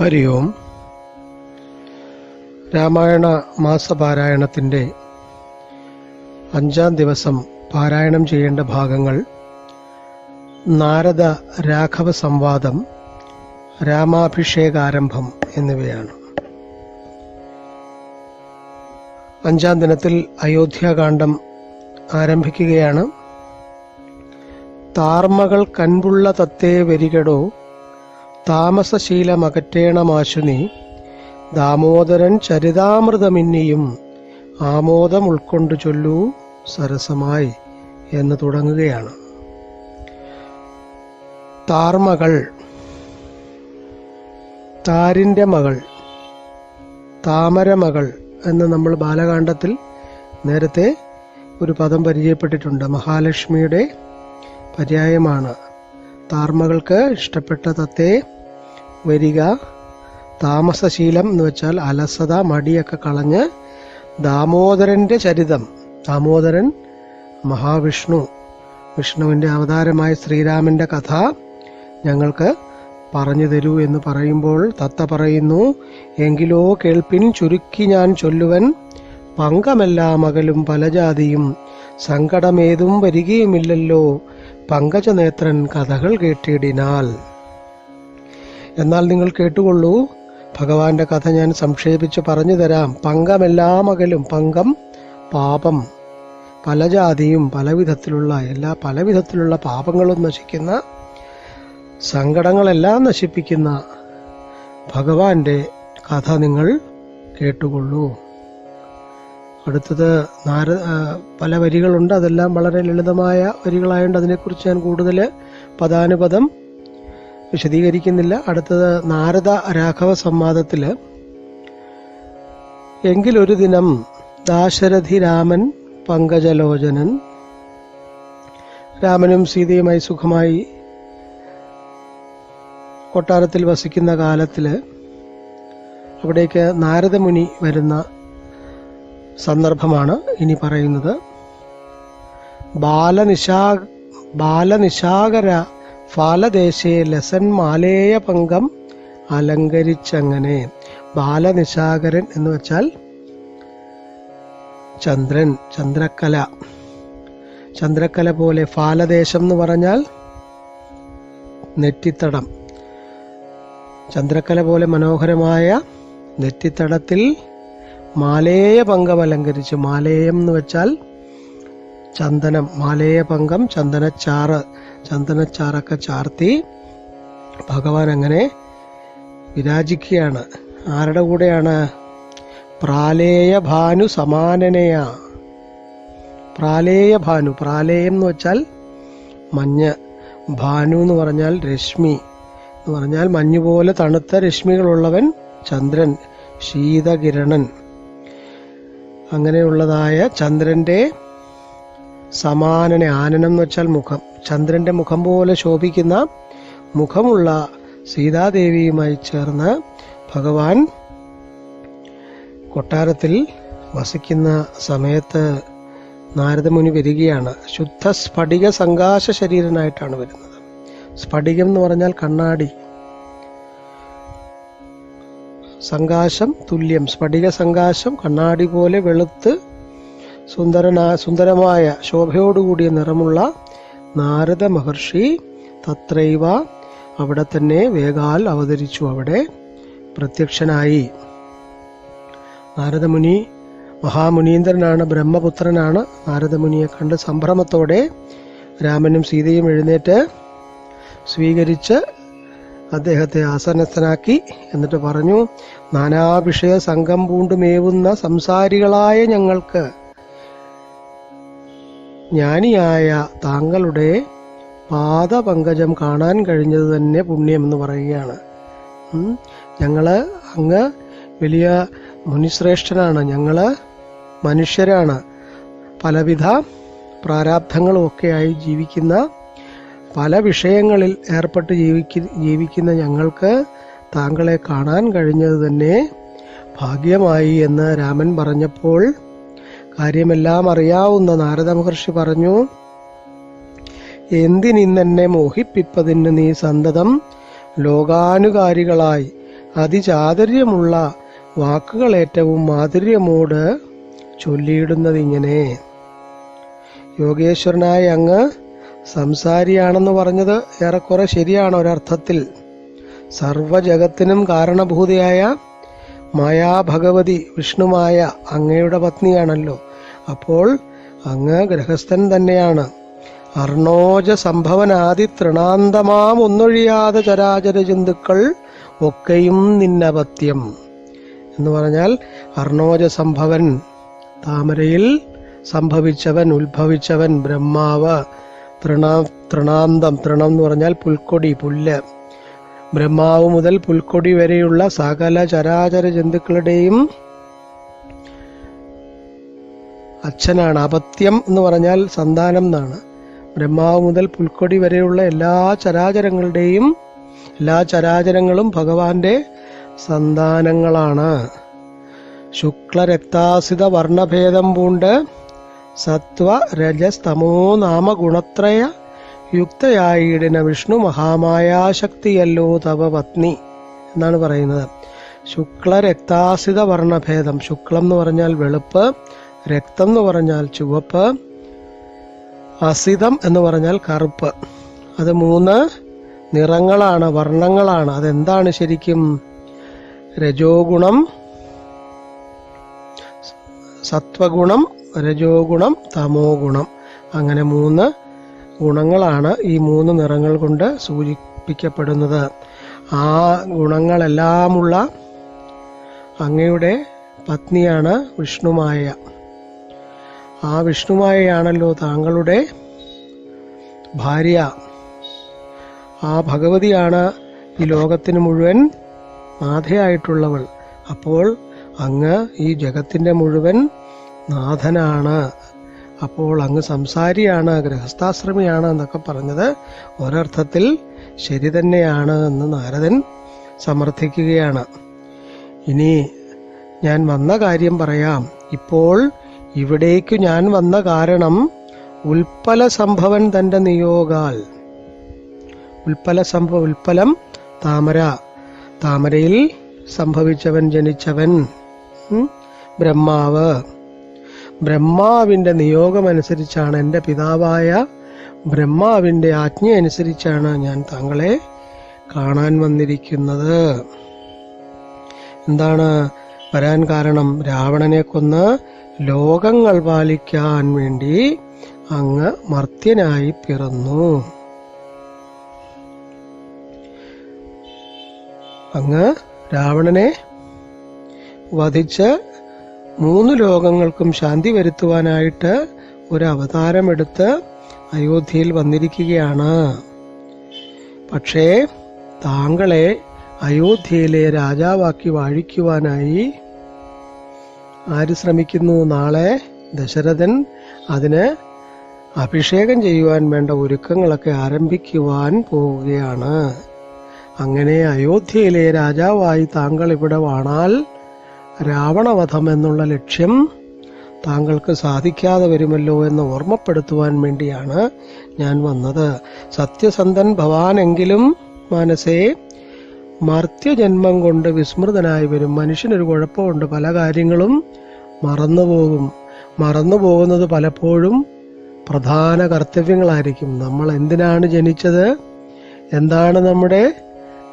ഹരി ഓം. രാമായണ മാസപാരായണത്തിന്റെ അഞ്ചാം ദിവസം പാരായണം ചെയ്യേണ്ട ഭാഗങ്ങൾ നാരദ രാഘവ സംവാദം രാമാഭിഷേകാരംഭം എന്നിവയാണ്. അഞ്ചാം ദിനത്തിൽ അയോധ്യാകാന്ഡം ആരംഭിക്കുകയാണ്. താർമകൾ കൻപുള്ള തത്തേ വരികടോ താമസശീലമകറ്റേണമാശു നീ ദാമോദരൻ ചരിതാമൃതമിന്നിയും ആമോദം ഉൾക്കൊണ്ടു ചൊല്ലൂ സരസമായി എന്ന് തുടങ്ങുകയാണ്. താർമകൾ. താരിന്റെ മകൾ. താമരമകൾ എന്ന് നമ്മൾ ബാലകാണ്ഡത്തിൽ നേരത്തെ ഒരു പദം പരിചയപ്പെട്ടിട്ടുണ്ട്. മഹാലക്ഷ്മിയുടെ പര്യായമാണ്. താർമകൾക്ക് ഇഷ്ടപ്പെട്ട തത്തേ വരിക. താമസശീലം എന്ന് വെച്ചാൽ അലസത മടിയൊക്കെ കളഞ്ഞ് ദാമോദരന്റെ ചരിതം. ദാമോദരൻ മഹാവിഷ്ണു. വിഷ്ണുവിന്റെ അവതാരമായ ശ്രീരാമന്റെ കഥ ഞങ്ങൾക്ക് പറഞ്ഞു തരൂ എന്ന് പറയുമ്പോൾ തത്ത പറയുന്നു എങ്കിലോ കേൾപ്പിൻ ചുരുക്കി ഞാൻ ചൊല്ലുവൻ. പങ്കമെല്ലാം മകലും പലജാതിയും. സങ്കടമേതും വരികയുമില്ലല്ലോ. പങ്കജനേത്രൻ കഥകൾ കേട്ടിടിനാൽ. എന്നാൽ നിങ്ങൾ കേട്ടുകൊള്ളൂ ഭഗവാന്റെ കഥ ഞാൻ സംക്ഷേപിച്ച് പറഞ്ഞു തരാം. പങ്കമെല്ലാ മകലും പങ്കം പാപം പല ജാതിയും പലവിധത്തിലുള്ള എല്ലാ പലവിധത്തിലുള്ള പാപങ്ങളും നശിക്കുന്ന സങ്കടങ്ങളെല്ലാം നശിപ്പിക്കുന്ന ഭഗവാന്റെ കഥ നിങ്ങൾ കേട്ടുകൊള്ളൂ. അടുത്തത് നാര പല വരികളുണ്ട്. അതെല്ലാം വളരെ ലളിതമായ വരികളായതുകൊണ്ട് അതിനെക്കുറിച്ച് ഞാൻ കൂടുതൽ പദാനുപദം വിശദീകരിക്കുന്നില്ല. അടുത്തത് നാരദ രാഘവ സംവാദത്തിൽ എങ്കിലൊരു ദിനം ദാശരഥി രാമൻ പങ്കജലോചനൻ. രാമനും സീതയുമായി സുഖമായി കൊട്ടാരത്തിൽ വസിക്കുന്ന കാലത്തിൽ അവിടേക്ക് നാരദമുനി വരുന്ന സന്ദർഭമാണ് ഇനി പറയുന്നത്. ബാലനിശാ ബാലനിശാകര ഫാലദേശേ ലസൻ മാലേയ പങ്കം അലങ്കരിച്ചങ്ങനെ. ബാലനിശാകരൻ എന്ന് വെച്ചാൽ ചന്ദ്രൻ ചന്ദ്രക്കല. ചന്ദ്രക്കല പോലെ ഫാലദേശം എന്ന് പറഞ്ഞാൽ നെറ്റിത്തടം. ചന്ദ്രക്കല പോലെ മനോഹരമായ നെറ്റിത്തടത്തിൽ മാലേയ പങ്കം അലങ്കരിച്ചു മാലേയം എന്ന് വെച്ചാൽ ചന്ദനം മാലേയ പങ്കം ചന്ദനച്ചാറ് ചന്ദനച്ചാറൊക്കെ ചാർത്തി ഭഗവാൻ അങ്ങനെ വിരാജിക്കുകയാണ്. ആരുടെ കൂടെയാണ്? പ്രാലേയ ഭാനു സമാനനയാ. പ്രാലേയ ഭാനു പ്രാലേയം എന്ന് വെച്ചാൽ മഞ്ഞ്. ഭാനു എന്ന് പറഞ്ഞാൽ രശ്മി. എന്ന് പറഞ്ഞാൽ മഞ്ഞുപോലെ തണുത്ത രശ്മികളുള്ളവൻ ചന്ദ്രൻ ശീതകിരണൻ. അങ്ങനെയുള്ളതായ ചന്ദ്രന്റെ സമാനനെ ആനനം എന്ന് വെച്ചാൽ മുഖം. ചന്ദ്രന്റെ മുഖം പോലെ ശോഭിക്കുന്ന മുഖമുള്ള സീതാദേവിയുമായി ചേർന്ന് ഭഗവാൻ കൊട്ടാരത്തിൽ വസിക്കുന്ന സമയത്ത് നാരദമുനി വരികയാണ്. ശുദ്ധ സ്ഫടിക സങ്കാശ ശരീരനായിട്ടാണ് വരുന്നത്. സ്ഫടികം എന്ന് പറഞ്ഞാൽ കണ്ണാടി. സങ്കാശം തുല്യം സ്ഫടിക സങ്കാശം കണ്ണാടി പോലെ വെളുത്ത് സുന്ദരനാ സുന്ദരമായ ശോഭയോടുകൂടിയ നിറമുള്ള നാരദ മഹർഷി തത്രൈവ അവിടെ തന്നെ വേഗാൽ അവതരിച്ചു അവിടെ പ്രത്യക്ഷനായി. നാരദമുനി മഹാമുനീന്ദ്രനാണ് ബ്രഹ്മപുത്രനാണ്. നാരദമുനിയെ കണ്ട് സംഭ്രമത്തോടെ രാമനും സീതയും എഴുന്നേറ്റ് സ്വീകരിച്ച് അദ്ദേഹത്തെ ആസനസ്ഥനാക്കി എന്നിട്ട് പറഞ്ഞു നാനാവിഷയ സംഘം പൂണ്ടുമേവുന്ന സംസാരികളായ ഞങ്ങൾക്ക് ജ്ഞാനിയായ താങ്കളുടെ പാദപങ്കജം കാണാൻ കഴിഞ്ഞത് തന്നെ പുണ്യം എന്ന് പറയുകയാണ്. ഞങ്ങൾ അങ്ങ് വലിയ മുനിശ്രേഷ്ഠനാണ് ഞങ്ങൾ മനുഷ്യരാണ്. പലവിധ പ്രാരാബ്ധങ്ങളുമൊക്കെയായി ജീവിക്കുന്ന പല വിഷയങ്ങളിൽ ഏർപ്പെട്ട് ജീവിക്ക ജീവിക്കുന്ന ഞങ്ങൾക്ക് താങ്കളെ കാണാൻ കഴിഞ്ഞത് തന്നെ ഭാഗ്യമായി എന്ന് രാമൻ പറഞ്ഞപ്പോൾ കാര്യമെല്ലാം അറിയാവുന്ന നാരദ മഹർഷി പറഞ്ഞു എന്തിനിന്നെന്നെ മോഹിപ്പിപ്പതിന് നീ സന്തതം? ലോകാനുകാരികളായി അതിചാതുര്യമുള്ള വാക്കുകൾ ഏറ്റവും മാധുര്യമോട് ചൊല്ലിയിടുന്നതിങ്ങനെ യോഗേശ്വരനായ അങ്ങ് സംസാരിയാണെന്ന് പറഞ്ഞത് ഏറെക്കുറെ ശരിയാണ് ഒരർത്ഥത്തിൽ. സർവജഗത്തിനും കാരണഭൂതയായ മായാഭഗവതി വിഷ്ണുമായ അങ്ങയുടെ പത്നിയാണല്ലോ. അപ്പോൾ അങ്ങ് ഗൃഹസ്ഥൻ തന്നെയാണ്. അർണോജ സംഭവനാദി തൃണാന്തമാം ഒന്നൊഴിയാതെ ചരാചര ജന്തുക്കൾ ഒക്കെയും നിന്നപത്യം. എന്ന് പറഞ്ഞാൽ അർണോജ സംഭവൻ താമരയിൽ സംഭവിച്ചവൻ ഉത്ഭവിച്ചവൻ ബ്രഹ്മാവ് തൃണ തൃണാന്തം തൃണം എന്ന് പറഞ്ഞാൽ പുൽക്കൊടി പുല്ല്. ബ്രഹ്മാവ് മുതൽ പുൽക്കൊടി വരെയുള്ള സകല ചരാചര ജന്തുക്കളുടെയും അച്ഛനാണ്. അപത്യം എന്ന് പറഞ്ഞാൽ സന്താനം എന്നാണ്. ബ്രഹ്മാവ് മുതൽ പുൽക്കൊടി വരെയുള്ള എല്ലാ ചരാചരങ്ങളുടെയും എല്ലാ ചരാചരങ്ങളും ഭഗവാന്റെ സന്താനങ്ങളാണ്. ശുക്ലരക്താസിത വർണഭേദം പൂണ്ട് സത്വ രജസ് തമോ നാമ ഗുണത്രയ യുക്തയായിടിന വിഷ്ണു മഹാമായാശക്തിയല്ലോ തവ പത്നി എന്നാണ് പറയുന്നത്. ശുക്ല ശുക്ലരക്താസിത വർണഭേദം ശുക്ലം എന്ന് പറഞ്ഞാൽ വെളുപ്പ് രക്തം എന്ന് പറഞ്ഞാൽ ചുവപ്പ് അസിതം എന്ന് പറഞ്ഞാൽ കറുപ്പ്. അത് മൂന്ന് നിറങ്ങളാണ് വർണങ്ങളാണ്. അതെന്താണ് ശരിക്കും? രജോഗുണം സത്വഗുണം രജോ ഗുണം തമോ ഗുണം അങ്ങനെ മൂന്ന് ഗുണങ്ങളാണ് ഈ മൂന്ന് നിറങ്ങൾ കൊണ്ട് സൂചിപ്പിക്കപ്പെടുന്നത്. ആ ഗുണങ്ങളെല്ലാമുള്ള അങ്ങയുടെ പത്നിയാണ് വിഷ്ണുമായ. ആ വിഷ്ണുമായയാണല്ലോ താങ്കളുടെ ഭാര്യ. ആ ഭഗവതിയാണ് ഈ ലോകത്തിന് മുഴുവൻ മാധയായിട്ടുള്ളവൾ. അപ്പോൾ അങ്ങ് ഈ ജഗത്തിന്റെ മുഴുവൻ നാഥനാണ്. അപ്പോൾ അങ്ങ് സംസാരിയാണ് ഗൃഹസ്ഥാശ്രമിയാണ് എന്നൊക്കെ പറഞ്ഞത്. ഒരർത്ഥത്തിൽ ശരി തന്നെയാണ് എന്ന് നാരദൻ സമർത്ഥിക്കുകയാണ്. ഇനി ഞാൻ വന്ന കാര്യം പറയാം. ഇപ്പോൾ ഇവിടേക്കു ഞാൻ വന്ന കാരണം ഉൽപ്പല സംഭവൻ തന്റെ നിയോഗാൽ. ഉൽപ്പല സംഭവ ഉൽപ്പലം താമര. താമരയിൽ സംഭവിച്ചവൻ ജനിച്ചവൻ ബ്രഹ്മാവ്. ബ്രഹ്മാവിന്റെ നിയോഗമനുസരിച്ചാണ് എന്റെ പിതാവായ ബ്രഹ്മാവിന്റെ ആജ്ഞയനുസരിച്ചാണ് ഞാൻ താങ്കളെ കാണാൻ വന്നിരിക്കുന്നത്. എന്താണ് വരാൻ കാരണം? രാവണനെ കൊന്ന് ലോകങ്ങൾ പാലിക്കാൻ വേണ്ടി അങ്ങ് മർത്യനായി പിറന്നു. അങ്ങ് രാവണനെ വധിച്ച് മൂന്ന് ലോകങ്ങൾക്കും ശാന്തി വരുത്തുവാനായിട്ട് ഒരു അവതാരമെടുത്ത് അയോധ്യയിൽ വന്നിരിക്കുകയാണ്. പക്ഷേ താങ്കളെ അയോധ്യയിലെ രാജാവാക്കി വാഴിക്കുവാനായി ആര് ശ്രമിക്കുന്നു? നാളെ ദശരഥൻ അതിന് അഭിഷേകം ചെയ്യുവാൻ വേണ്ട ഒരുക്കങ്ങളൊക്കെ ആരംഭിക്കുവാൻ പോവുകയാണ്. അങ്ങനെ അയോധ്യയിലെ രാജാവായി താങ്കൾ ഇവിടെ വാണാൽ രാവണവധം എന്നുള്ള ലക്ഷ്യം താങ്കൾക്ക് സാധിക്കാതെ വരുമല്ലോ എന്ന് ഓർമ്മപ്പെടുത്തുവാൻ വേണ്ടിയാണ് ഞാൻ വന്നത്. സത്യസന്ധൻ ഭവാനെങ്കിലും മനസ്സേ മർത്യജന്മം കൊണ്ട് വിസ്മൃതനായി വരും. മനുഷ്യനൊരു കുഴപ്പമുണ്ട്. പല കാര്യങ്ങളും മറന്നുപോകും. മറന്നു പോകുന്നത് പലപ്പോഴും പ്രധാന കർത്തവ്യങ്ങളായിരിക്കും. നമ്മൾ എന്തിനാണ് ജനിച്ചത്? എന്താണ് നമ്മുടെ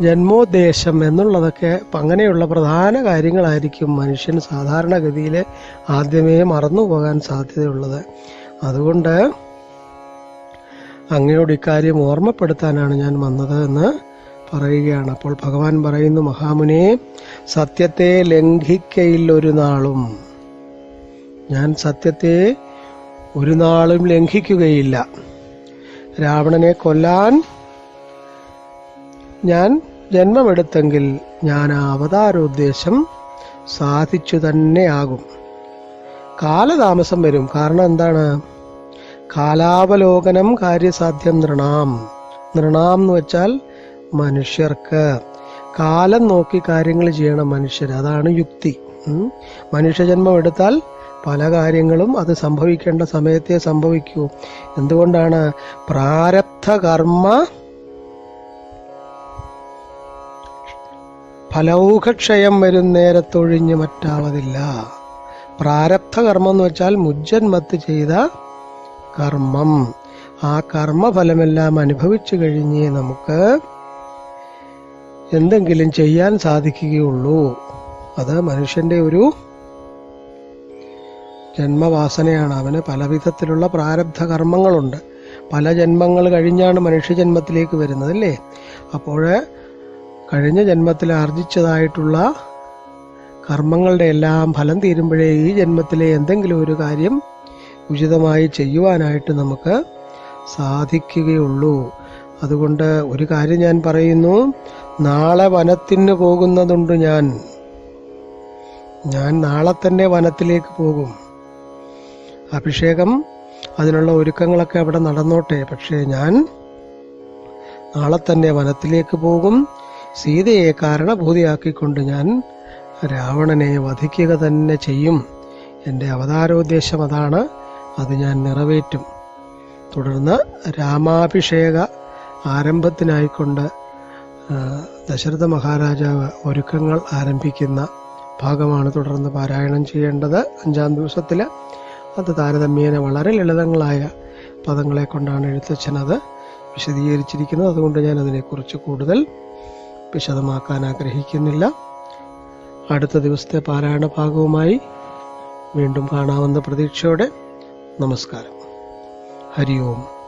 ജന്മോദ്ദേശം എന്നുള്ളതൊക്കെ അങ്ങനെയുള്ള പ്രധാന കാര്യങ്ങളായിരിക്കും മനുഷ്യൻ സാധാരണഗതിയിൽ ആദ്യമേ മറന്നു പോകാൻ സാധ്യതയുള്ളത്. അതുകൊണ്ട് അങ്ങയോട് ഇക്കാര്യം ഓർമ്മപ്പെടുത്താനാണ് ഞാൻ വന്നത് എന്ന് പറയുകയാണ്. അപ്പോൾ ഭഗവാൻ പറയുന്നു മഹാമുനെ സത്യത്തെ ലംഘിക്കയില്ലൊരു നാളും ഞാൻ സത്യത്തെ ഒരു നാളും ലംഘിക്കുകയില്ല. രാവണനെ കൊല്ലാൻ ഞാൻ ജന്മമെടുത്തെങ്കിൽ ഞാൻ ആ അവതാരോദ്ദേശം സാധിച്ചു തന്നെയാകും കാലതാമസം വരും. കാരണം എന്താണ്? കാലാവലോകനം കാര്യസാധ്യം നൃണാം. നൃണാം എന്ന് വെച്ചാൽ മനുഷ്യർക്ക്. കാലം നോക്കി കാര്യങ്ങൾ ചെയ്യണം മനുഷ്യർ. അതാണ് യുക്തി. മനുഷ്യജന്മം എടുത്താൽ പല കാര്യങ്ങളും അത് സംഭവിക്കേണ്ട സമയത്തെ സംഭവിക്കൂ. എന്തുകൊണ്ടാണ്? പ്രാരബ്ധ കർമ്മ ഫലൗഘക്ഷയം വരും നേരത്തൊഴിഞ്ഞ് മറ്റാവതില്ല. പ്രാരബ്ധ കർമ്മം എന്ന് വെച്ചാൽ മുജ്ജന്മത്ത് ചെയ്ത കർമ്മം. ആ കർമ്മഫലമെല്ലാം അനുഭവിച്ചു കഴിഞ്ഞേ നമുക്ക് എന്തെങ്കിലും ചെയ്യാൻ സാധിക്കുകയുള്ളൂ. അത് മനുഷ്യന്റെ ഒരു ജന്മവാസനയാണ്. അവന് പലവിധത്തിലുള്ള പ്രാരബ്ധ കർമ്മങ്ങളുണ്ട് പല ജന്മങ്ങൾ കഴിഞ്ഞാണ് മനുഷ്യജന്മത്തിലേക്ക് വരുന്നത് അല്ലേ? അപ്പോൾ കഴിഞ്ഞ ജന്മത്തിൽ ആർജിച്ചതായിട്ടുള്ള കർമ്മങ്ങളുടെ എല്ലാം ഫലം തീരുമ്പോഴേ ഈ ജന്മത്തിലെ എന്തെങ്കിലും ഒരു കാര്യം ഉചിതമായി ചെയ്യുവാനായിട്ട് നമുക്ക് സാധിക്കുകയുള്ളൂ. അതുകൊണ്ട് ഒരു കാര്യം ഞാൻ പറയുന്നു. നാളെ വനത്തിന് പോകുന്നതുണ്ട് ഞാൻ. ഞാൻ നാളെ തന്നെ വനത്തിലേക്ക് പോകും. അഭിഷേകം അതിനുള്ള ഒരുക്കങ്ങളൊക്കെ അവിടെ നടന്നോട്ടെ. പക്ഷേ ഞാൻ നാളെ തന്നെ വനത്തിലേക്ക് പോകും. സീതയെ കാരണഭൂതിയാക്കിക്കൊണ്ട് ഞാൻ രാവണനെ വധിക്കുക തന്നെ ചെയ്യും. എന്റെ അവതാരോദ്ദേശം അതാണ്. അത് ഞാൻ നിറവേറ്റും. തുടർന്ന് രാമാഭിഷേക ആരംഭത്തിനായിക്കൊണ്ട് ദശരഥ മഹാരാജാവ് ഒരുക്കങ്ങൾ ആരംഭിക്കുന്ന ഭാഗമാണ് തുടർന്ന് പാരായണം ചെയ്യേണ്ടത് അഞ്ചാം ദിവസത്തിൽ അത് താരതമ്യേന വളരെ ലളിതങ്ങളായ പദങ്ങളെ കൊണ്ടാണ് എഴുത്തച്ഛൻ അത് വിശദീകരിച്ചിരിക്കുന്നത്. അതുകൊണ്ട് ഞാൻ അതിനെക്കുറിച്ച് കൂടുതൽ വിശദമാക്കാൻ ആഗ്രഹിക്കുന്നില്ല. അടുത്ത ദിവസത്തെ പാരായണ ഭാഗവുമായി വീണ്ടും കാണാവുന്ന പ്രതീക്ഷയോടെ നമസ്കാരം. ഹരി ഓം